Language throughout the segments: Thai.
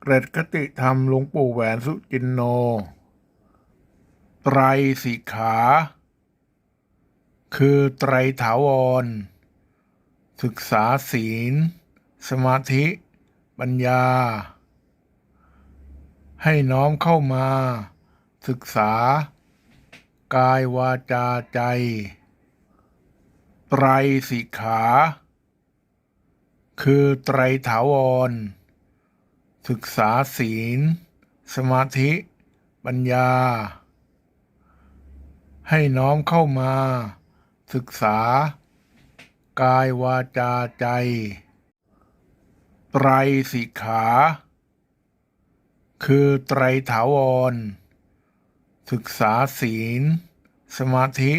เกร็ดคติธรรมหลวงปู่แหวนสุจินโน ไตรสิกขา คือไตรถาวร ศึกษาศีล สมาธิ ปัญญา ให้น้อมเข้ามา ศึกษา กายวาจาใจ ไตรสิกขา คือไตรถาวร ศึกษาศีล สมาธิ ปัญญา ให้น้อมเข้ามา ศึกษา กายวาจาใจ ไตรสิกขา คือไตรถาวร ศึกษาศีล สมาธิ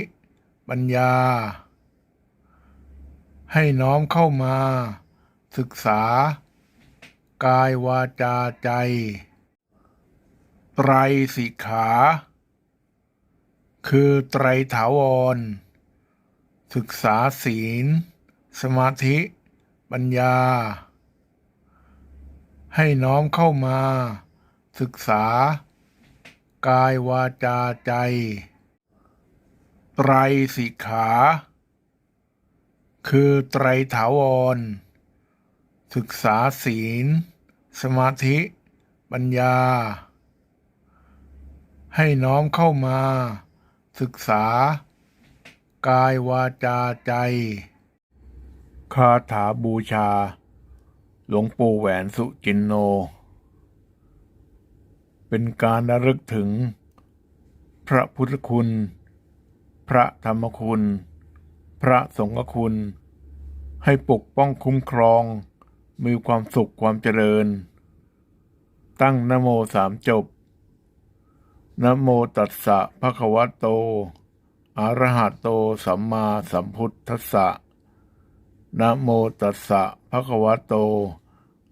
ปัญญา ให้น้อมเข้ามา ศึกษา กายวาจาใจ ไตรสิกขา คือไตรถาวร ศึกษาศีล สมาธิ ปัญญา ให้น้อมเข้ามา ศึกษา กายวาจาใจ ไตรสิกขา คือไตรถาวรศึกษาศีล สมาธิ ปัญญา ให้น้อมเข้ามา ศึกษา กายวาจาใจ คาถาบูชา หลวงปู่แหวนสุจินโน เป็นการระลึกถึง พระพุทธคุณ พระธรรมคุณ พระสงฆ์คุณให้ปกป้องคุ้มครอง มีความสุขความเจริญ ตั้งนโมสามจบนโมตัสสะภะคะวะโตอะระหะโตสัมมาสัมพุทธัสสะนโมตัสสะภะคะวะโต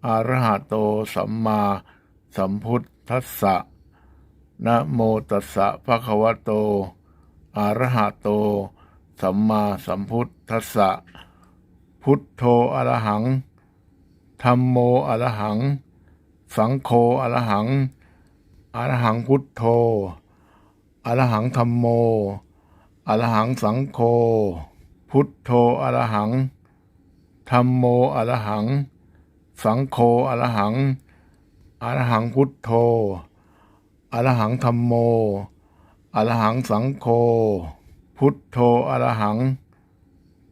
อะระหะโตสัมมาสัมพุทธัสสะนะโมตัสสะภะคะวะโตอะระหะโต สัมมาสัมพุทธัสสะ พุทโธอะระหัง ธัมโมอะระหัง สังโฆอะระหังอะระหังพุทโธอะระหังธัมโมอะระหังสังโฆ พุทโธอะระหังธัมโมอะระหัง สังโฆอะระหังอะระหังพุทโธอะระหังธัมโมอะระหังสังโฆ พุทโธอะระหัง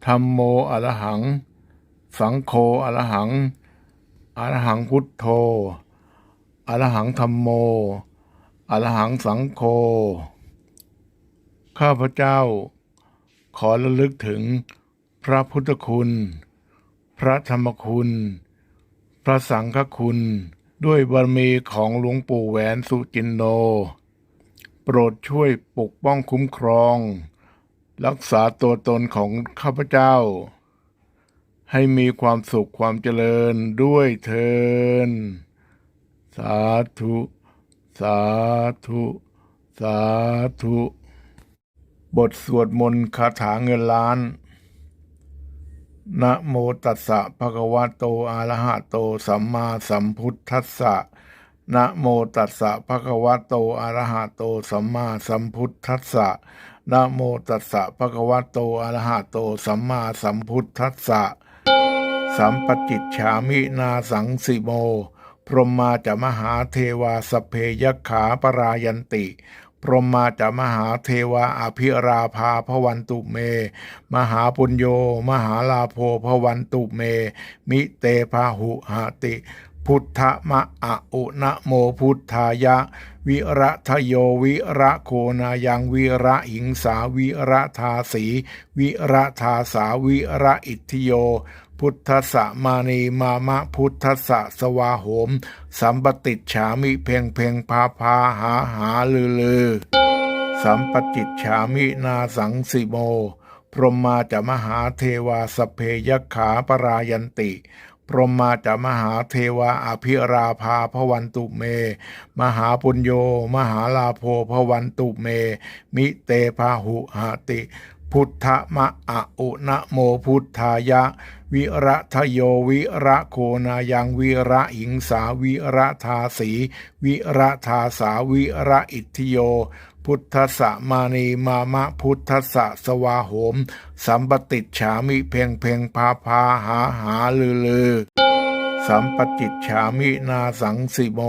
ธัมโมอะระหัง สังโฆอะระหังอะระหังพุทโธ อรหังธัมโม อรหังสังโฆ ข้าพเจ้า ขอระลึกถึงพระพุทธคุณ พระธรรมคุณ พระสังฆคุณ ด้วยบารมีของหลวงปู่แหวนสุจินโน โปรดช่วยปกป้องคุ้มครอง รักษาตัวตนของข้าพเจ้า ให้มีความสุขความเจริญด้วยเทิน สาธุ สาธุ สาธุ บทสวดมนต์คาถาเงินล้าน นะโมตัสสะภะคะวะโตอะระหะโต สัมมาสัมพุทธัสสะ นะโมตัสสะภะคะวะโตอะระหะโต สัมมาสัมพุทธัสสะ นะโมตัสสะภะคะวะโตอะระหะโต สัมมาสัมพุทธัสสะ สัมปจิตฉามินาสังสิโม พรหมาจะมหาเทวาสเพยขาปรายันติ พรหมาจะมหาเทวาอภิราภาพวันตุเม มหาปุญโย มหาลาโภพวันตุเม มิเตพาหุหาติ พุทธมะอะอุนะโมพุทธายะ วิระทโยวิระโคนายังวิระหิงสาวิระทาสี วิระทาสาวิระอิทธิโย พุทธสะมานีมามะพุทธสะสวาโหม สัมปติฉามิเพ่งเพ่งพาพาหาหาลือลือ สัมปจิตฉามินาสังสิโม พรหมาจะมหาเทวาสเพยขาปรายันติ พรหมาจะมหาเทวาอภิราภาพวันตุเม มหาปุญโย มหาลาโภพวันตุเม มิเตพาหุหาติพุทธมะอะอุนะโมพุทธายะ วิระทโยวิระโคนายังวิระหิงสาวิระทาสี วิระทาสาวิระอิทธิโย พุทธสะมานีมามะพุทธสะสวาโหม สัมปติฉามิเพ่งเพ่งพาพาหาหาลือลือ สัมปจิฉามินาสังสิโม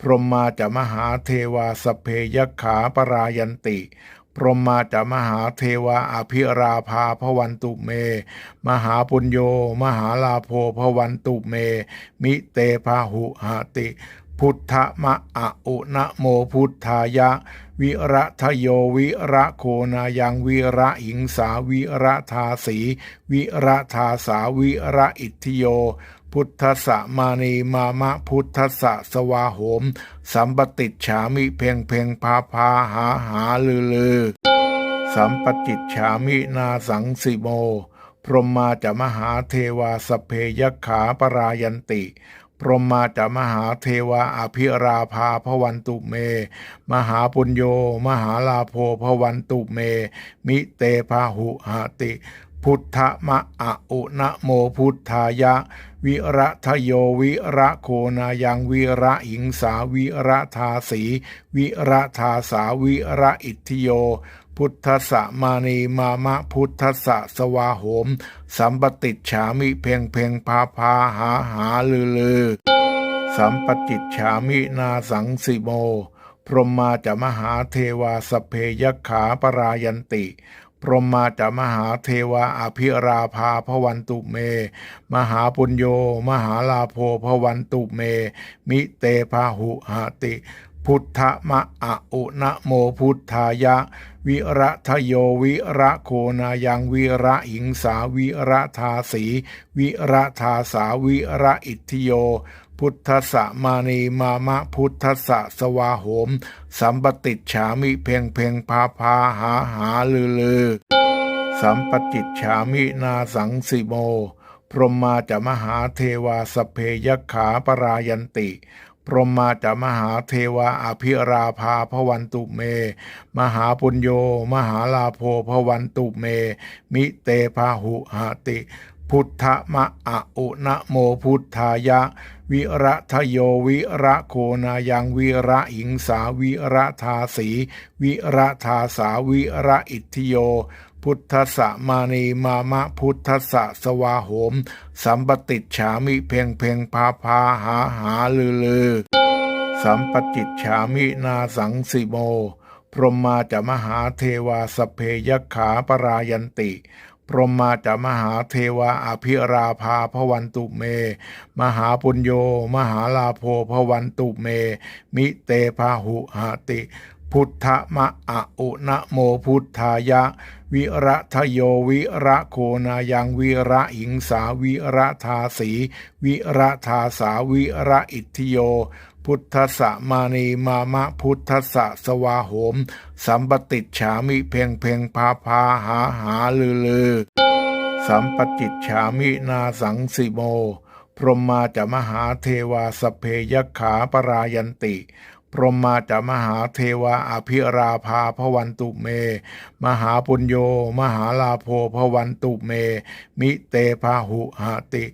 พรหมาจะมหาเทวาสเพยขาปรายันติ พรหมาจะมหาเทวาอภิราภาพวันตุเม มหาปุญโย มหาลาโภพวันตุเม มิเตพาหุหาติ พุทธมะอะอุนะโมพุทธายะ วิระทโยวิระโคนายังวิระหิงสาวิระทาสี วิระทาสาวิระอิทธิโย พุทธสะมานีมามะพุทธสะสวาโหม สัมปติฉามิเพ่งเพ่งพาพาหาหาลือลือ สัมปจิฉามินาสังสิโม พรหมาจะมหาเทวาสเพยขาปรายันติ พรหมาจะมหาเทวาอภิราภาพวันตุเม มหาปุญโย มหาลาโภพวันตุเม มิเตพาหุหาติ พุทธมะอะอุนะโมพุทธายะ วิระทโยวิระโคนายังวิระหิงสาวิระทาสี วิระทาสาวิระอิทธิโย พุทธสะมานีมามะพุทธสะสวาโหม สัมปติฉามิเพ่งเพ่งพาพาหาหาลือลือ สัมปจิฉามินาสังสิโม พรหมาจะมหาเทวาสเพยขาปรายันติ พรหมาจะมหาเทวาอภิราภาพวันตุเม มหาปุญโย มหาลาโภพวันตุเม มิเตพาหุหาติ พุทธมะอะอุนะโมพุทธายะ วิระทโยวิระโคนายังวิระหิงสาวิระทาสี วิระทาสาวิระอิทธิโย พุทธะมานีมามะพุทธะสวาโหม สัมปติฉามิเพ่งเพ่งพาพาหาหาลือลือ สัมปจิฉามินาสังสิโม พรหมาจะมหาเทวาสเพยขาปรายันติ พรหมาจะมหาเทวาอภิราภาพวันตุเม มหาปุญโย มหาลาโภพวันตุเม มิเตพาหุหาติ พุทธมะอะอุนะโมพุทธายะ วิระทโยวิระโคนายังวิระหิงสาวิระทาสีวิระทาสาวิระอิทธิโย พุทธสะมานีมามะพุทธสะสวาโหม สัมปติจฉามิเพ่งเพ่งพาพาหาหาลือลือ สัมปจิฉามินาสังสิโม พรหมาจะมหาเทวาสเพยขาปรายันติ พรหมาจะมหาเทวาอภิราภาพวันตุเม มหาปุญโย มหาลาโภพวันตุเม มิเตพาหุหาติ พุทธมะอะอุนะโมพุทธายะ วิระทโยวิระโคนายังวิระหิงสาวิระทาสีวิระทาสาวิระอิทธิโย พุทธสะมานีมามะพุทธสะสวาโหม สัมปติฉามิเพ่งเพ่งพาพาหาหาลือลือ สัมปจิฉามินาสังสิโม พรหมาจะมหาเทวาสเพยขาปรายันติ พรหมาจะมหาเทวาอภิราภาพวันตุเม มหาปุญโย มหาลาโภพวันตุเม มิเตพาหุหาติ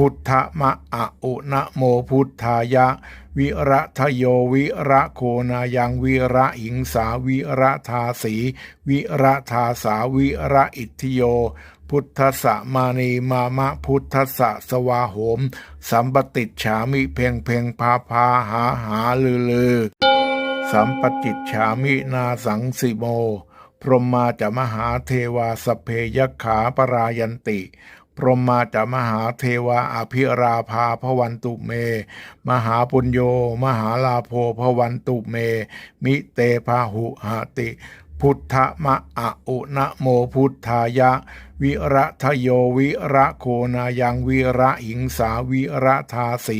พุทธมะอะอุนะโมพุทธายะ วิระทโยวิระโคนายังวิระหิงสาวิระทาสี วิระทาสาวิระอิทิโย พุทธสะมานีมามะพุทธสะสวาโหม สัมปติฉามิเพ่งเพ่งพาพาหาหาลือลือ สัมปจิฉามินาสังสิโม พรหมาจะมหาเทวาสเพยขาปรายันติ พรหมาจะมหาเทวาอภิราภาพวันตุเม มหาปุญโย มหาลาโภพวันตุเม มิเตพาหุหาติ พุทธมะอะอุนะโมพุทธายะ วิระทโยวิระโคนายังวิระหิงสาวิระทาสี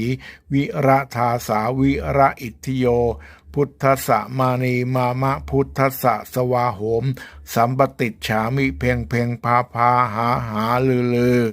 วิระทาสาวิระอิทธิโยพุทธสะมานีมามะพุทธสะสวาโหม สัมปติฉามิเพ่งเพ่งพาพาหาหาลือลือ